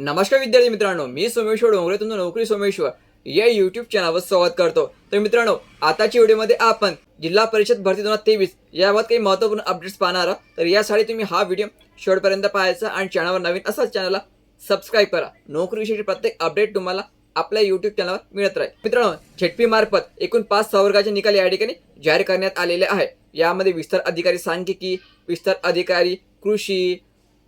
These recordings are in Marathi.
नमस्कार विद्यार्थी मित्रांनो मी सोमेश्वर डोंगरे तुमचं नोकरी सोमेश्वर. या युट्यूब चॅनलवर स्वागत करतो. तर मित्रांनो आताच्या व्हिडिओमध्ये आपण जिल्हा परिषद भरती दोन हजार तेवीस याबाबत काही महत्त्वपूर्ण अपडेट्स पाहणार आहात. तर यासाठी तुम्ही हा व्हिडिओ शेवटपर्यंत पाहायचा आणि चॅनलवर नवीन असाच चॅनलला सबस्क्राईब करा. नोकरीविषयी प्रत्येक अपडेट तुम्हाला आपल्या युट्यूब चॅनलवर मिळत राहील. मित्रांनो झेडपी मार्फत एकूण पाच संवर्गाचे निकाल या ठिकाणी जाहीर करण्यात आलेले आहे. यामध्ये विस्तार अधिकारी सांख्यिकी विस्तार अधिकारी कृषी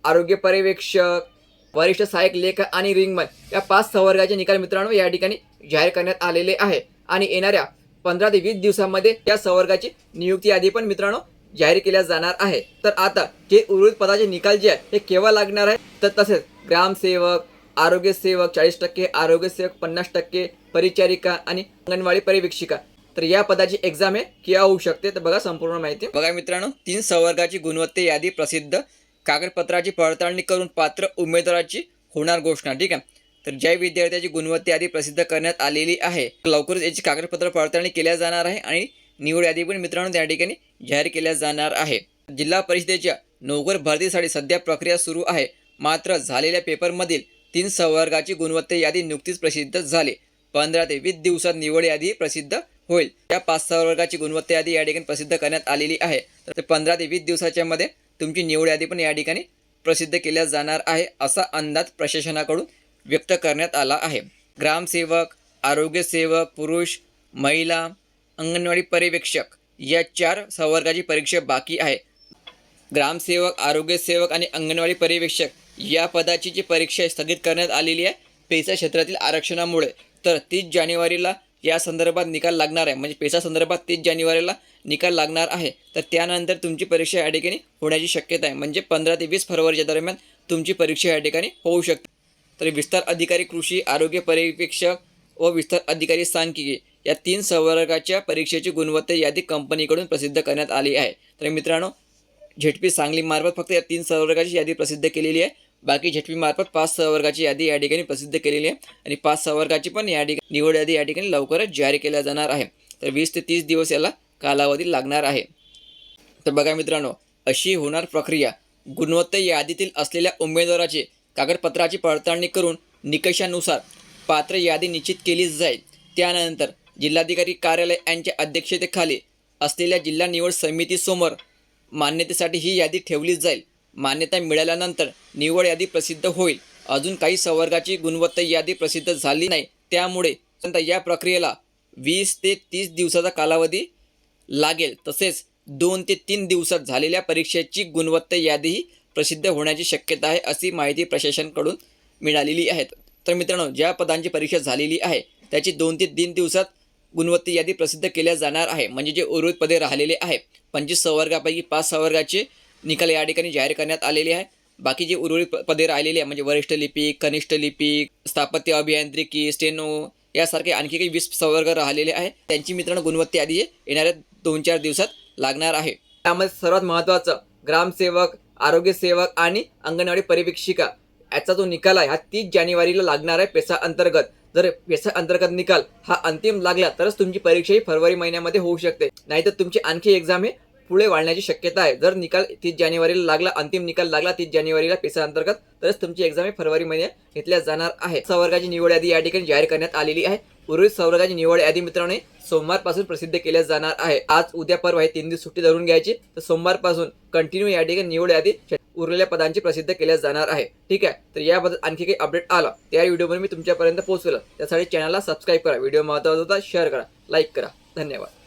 आरोग्य पर्यवेक्षक वरिष्ठ सहाय्यक लेख आणि रिंगमन या पाच संवर्गाचे निकाल मित्रांनो या ठिकाणी जाहीर करण्यात आलेले आहे. आणि येणाऱ्या पंधरा ते वीस दिवसांमध्ये या संवर्गाची नियुक्ती यादी पण मित्रांनो जाहीर केल्या जाणार आहे. तर आता जे उर्वरित पदाचे निकाल जे आहे हे केव्हा लागणार आहे? तर तसेच ग्रामसेवक आरोग्य सेवक चाळीस टक्के आरोग्य सेवक पन्नास टक्के परिचारिका आणि अंगणवाडी पर्यवेक्षिका. तर या पदाची एक्झाम आहे केव्हा होऊ शकते? तर बघा संपूर्ण माहिती. बघा मित्रांनो तीन संवर्गाची गुणवत्ता यादी प्रसिद्ध कागदपत्राची पडताळणी करून पात्र उमेदवाराची होणार घोषणा ठीक आहे? तर ज्या विद्यार्थ्याची गुणवत्ता यादी प्रसिद्ध करण्यात आलेली आहे. लवकरच याची कागदपत्र पडताळणी केल्या जाणार आहे आणि निवड यादी पण मित्रांनो त्या ठिकाणी जाहीर केल्या जाणार आहे. जिल्हा परिषदेच्या नोकर भरतीसाठी सध्या प्रक्रिया सुरू आहे. मात्र झालेल्या पेपरमधील तीन संवर्गाची गुणवत्ता यादी नुकतीच प्रसिद्ध झाली. पंधरा ते वीस दिवसात निवड यादी प्रसिद्ध होईल. या पाच संवर्गाची गुणवत्ता यादी या ठिकाणी प्रसिद्ध करण्यात आलेली आहे. तर पंधरा ते वीस दिवसाच्या मध्ये तुमची निवड यादी पण या ठिकाणी प्रसिद्ध केल्या जाणार आहे असा अंदाज प्रशासनाकडून व्यक्त करण्यात आला आहे. ग्रामसेवक आरोग्यसेवक पुरुष महिला अंगणवाडी पर्यवेक्षक या चार संवर्गाची परीक्षा बाकी आहे. ग्रामसेवक आरोग्यसेवक आणि अंगणवाडी पर्यवेक्षक या पदाची जी परीक्षा स्थगित करण्यात आलेली आहे पेसा क्षेत्रातील आरक्षणामुळे तर तीस जानेवारीला या संदर्भात निकाल लागणार आहे. म्हणजे पेसा संदर्भात तीस जानेवारीला निकाल लागणार आहे. तर त्यानंतर तुमची परीक्षा या ठिकाणी होण्याची शक्यता आहे. म्हणजे पंधरा ते वीस फरवरीच्या दरम्यान तुमची परीक्षा या ठिकाणी होऊ शकते. तर विस्तार अधिकारी कृषी आरोग्य पर्यवेक्षक व विस्तार अधिकारी सांख्यिकी या तीन संवर्गाच्या परीक्षेची गुणवत्ता यादी कंपनीकडून प्रसिद्ध करण्यात आली आहे. तर मित्रांनो झेडपी सांगलीमार्फत फक्त या तीन संवर्गाची यादी प्रसिद्ध केलेली आहे. बाकी झटवीमार्फत पाच सहवर्गाची यादी या ठिकाणी प्रसिद्ध केलेली आहे. आणि पाच सहवर्गाची पण या ठिकाणी निवड यादी या ठिकाणी लवकरच जारी केल्या जाणार आहे. तर वीस ते तीस दिवस याला कालावधी लागणार आहे. तर बघा मित्रांनो अशी होणार प्रक्रिया. गुणवत्ता यादीतील असलेल्या उमेदवाराचे कागदपत्राची पडताळणी करून निकषानुसार पात्र यादी निश्चित केली जाईल. त्यानंतर जिल्हाधिकारी कार्यालय यांच्या अध्यक्षतेखाली असलेल्या जिल्हा निवड समितीसमोर मान्यतेसाठी ही यादी ठेवली जाईल. मान्यता मिळाल्यानंतर निवड यादी प्रसिद्ध होईल. अजून काही संवर्गाची गुणवत्ता यादी प्रसिद्ध झाली नाही. त्यामुळे या प्रक्रियेला वीस ते तीस दिवसाचा कालावधी लागेल. तसेच दोन ते तीन दिवसात झालेल्या परीक्षेची गुणवत्ता यादीही प्रसिद्ध होण्याची शक्यता आहे अशी माहिती प्रशासनकडून मिळालेली आहे. तर मित्रांनो ज्या पदांची परीक्षा झालेली आहे त्याची दोन ते तीन दिवसात गुणवत्ता यादी प्रसिद्ध केल्या जाणार आहे. म्हणजे जे उर्वरित पदे राहिलेले आहे. पंचवीस संवर्गापैकी पाच संवर्गाचे निकाल या ठिकाणी जाहीर करण्यात आलेले आहे. बाकी जे उर्वरित पदे राहिलेली आहे म्हणजे वरिष्ठ लिपिक कनिष्ठ लिपिक स्थापत्य अभियांत्रिकी स्टेनो यासारखे आणखी काही वीस संवर्ग राहिलेले आहे. त्यांची मित्रांनो गुणवत्ता यादी येणाऱ्या दोन चार दिवसात लागणार आहे. त्यामध्ये सर्वात महत्त्वाचं ग्रामसेवक आरोग्यसेवक आणि अंगणवाडी परिवीक्षिका याचा जो निकाल आहे हा तीस जानेवारीला लागणार आहे पेसा अंतर्गत. जर पेसा अंतर्गत निकाल हा अंतिम लागला तरच तुमची परीक्षा ही फरवरी महिन्यामध्ये होऊ शकते. नाहीतर तुमची आणखी एक्झाम हे पुढे वाढण्याची शक्यता आहे. जर निकाल तीस जानेवारीला लागला अंतिम निकाल लागला तीस जानेवारीला पेसा अंतर्गत तरच तुमची एक्झाम फरवरी मध्ये घेतल्या जाणार आहे. संवर्गाची निवड यादी या ठिकाणी जाहीर करण्यात आलेली आहे. उर्वरित संवर्गाची निवड यादी मित्रांनो सोमवारपासून प्रसिद्ध केल्या जाणार आहे. आज उद्या परवा हे तीन दिवस सुट्टी धरून घ्यायची. तर सोमवारपासून कंटिन्यू या ठिकाणी निवड यादी उरलेल्या पदांची प्रसिद्ध केल्या जाणार आहे. ठीक आहे? तर याबद्दल आणखी काही अपडेट आला त्या व्हिडिओमध्ये मी तुमच्यापर्यंत पोहोचवलं त्यासाठी चॅनलला सबस्क्राईब करा. व्हिडिओ महत्त्वाचा होता शेअर करा. लाईक करा. धन्यवाद.